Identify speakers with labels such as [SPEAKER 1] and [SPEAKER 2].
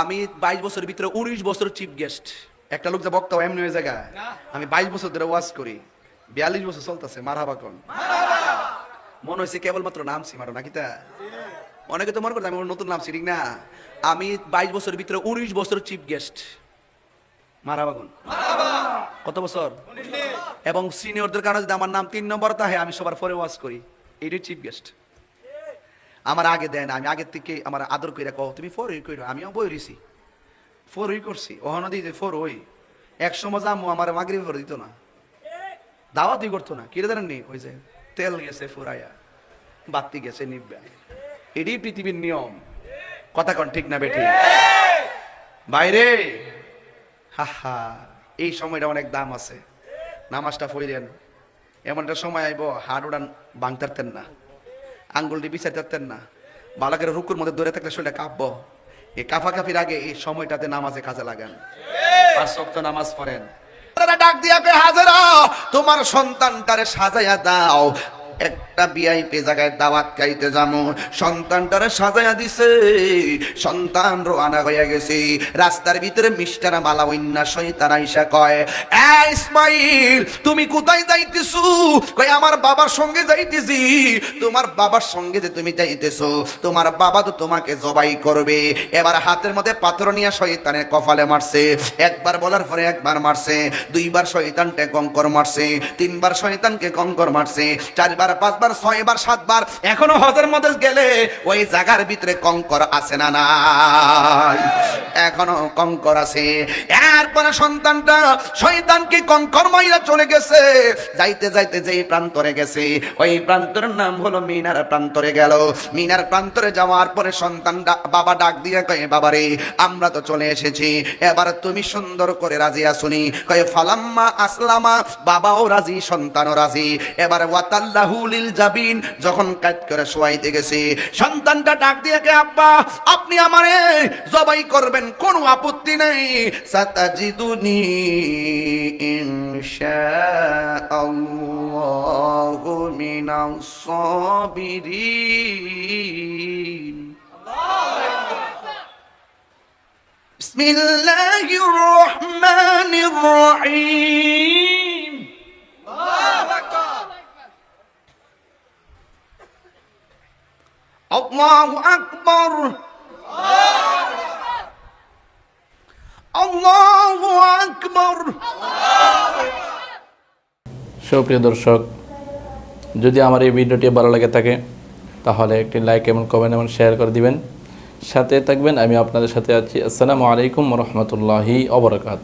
[SPEAKER 1] আমি বাইশ বছরের ভিতরে উনিশ বছর চিফ গেস্ট একটা লোক যে বক্তা এমনি হয়ে জায়গা আমি বাইশ বছর ধরে ওয়াজ করি। বিয়াল্লিশ বছর চলতেছে মারহাবা কোন? মনে হয়েছে কেবলমাত্র নামছি মারো নাকি তা? অনেকে তো মনে করছে আমি নতুন নাম ঠিক না। আমি বাইশ বছরের ভিতরে উনিশ বছর চিফ গেস্ট মারাবা কোন? কত বছর? এবং সিনিয়রদের কারণে যদি আমার নাম তিন নম্বর তাহে আমি সবার পরে ওয়াজ করি। এইটাই চিফ গেস্ট আমার আগে দেয় না, আমি আগের থেকে আমার আদর করে কও, তুমি ফোর ওই কইরো, আমিও বই রইছি। ফোর ওই করছি ওহানো দিই যে ফোর ওই। এক সময় জামু আমার মাগরি ফোর দিত না। দাওয়াতই করতো না কিরে জানেন নি? ওই যে তেল গেছে ফুরাইয়া, বাতি গেছে নিব্বা এটাই পৃথিবীর নিয়ম। কথা কন ঠিক না বেঠি? বাইরে! হা হা এই সময়টা অনেক দাম আছে। নামাজটা পড়লেন এমন একটা সময় আইব, হাড় উড়ান বাংতারতেন না। আঙ্গুলটি যাচ্ছেন না। বালকের রুকুর মধ্যে ধরে থাকলে শুনে কাঁপব। এই কাফা কাফির আগে এই সময়টাতে নামাজে কাজে লাগান। পাঁচ সপ্তাহ নামাজ পড়েন। ডাক দিয়া হাজেরা, তোমার সন্তানটারে সাজাইয়া দাও। একটা বিআইপি জায়গায় দাওয়াত খাইতে যাব সন্তানটারে সাজাইয়া দিছে। সন্তান রোয়ানা হইয়া গেছে। রাস্তার ভিতরে মিষ্টানা মালা অন্য শয়তান আইসা কয় এ ইসমাইল, তুমি কোথায় যাইতেছো? কয়, আমার বাবার সঙ্গে যাইতেছি। তোমার বাবার সঙ্গে যে তুমি যাইতেছো, তোমার বাবা তো তোমাকে জবাই করবে। এবার হাতের মধ্যে পাথর নিয়ে শয়তানের কপালে মারছে। একবার বলার পরে একবার মারছে। দুইবার শয়তানকে কঙ্কর মারছে। তিনবার শয়তানকে কঙ্কর মারছে। চারবার পাঁচবার ছয়বার সাতবার এখনও হজের মধ্যে গেলে ওই জায়গার ভিতরে কঙ্কর আছে না নাই? এখনও কঙ্কর আছে। এরপরে সন্তানটা শয়তানকে কঙ্কর মাইরা চলে গেছে? যাইতে যাইতে যেই প্রান্তরে গেছে, ওই প্রান্তরের নাম হলো মিনার প্রান্তরে গেল। মিনার প্রান্তরে যাওয়ার পরে সন্তান বাবা ডাক দিয়ে কয়ে বাবারে আমরা তো চলে এসেছি। এবার তুমি সুন্দর করে রাজি আসুনি। কয়ে, ফালাম্মা আসলামা, বাবাও রাজি, সন্তানও রাজি। এবার ওয়াতাল্লাহুলিল জাবিন যখন কাজ করে শোয়াইতে গেছে সন্তানটা ডাক দিয়ে কে আব্বা আপনি আমারে জবাই করবেন কোনো আপত্তি নেই সাতাজিদুনি ইনশাআল্লাহু মিনাস সাবিরিন بسم الله الرحمن الرحيم الله أكبر الله أكبر
[SPEAKER 2] সুপ্রিয় দর্শক যদি আমার এই ভিডিওটি ভালো লাগে থাকে তাহলে একটি লাইক এবং কমেন্ট এবং শেয়ার করে দিবেন সাথে থাকবেন আমি আপনাদের সাথে আছি আসসালামু আলাইকুম রহমতুল্লাহি অবরাকাত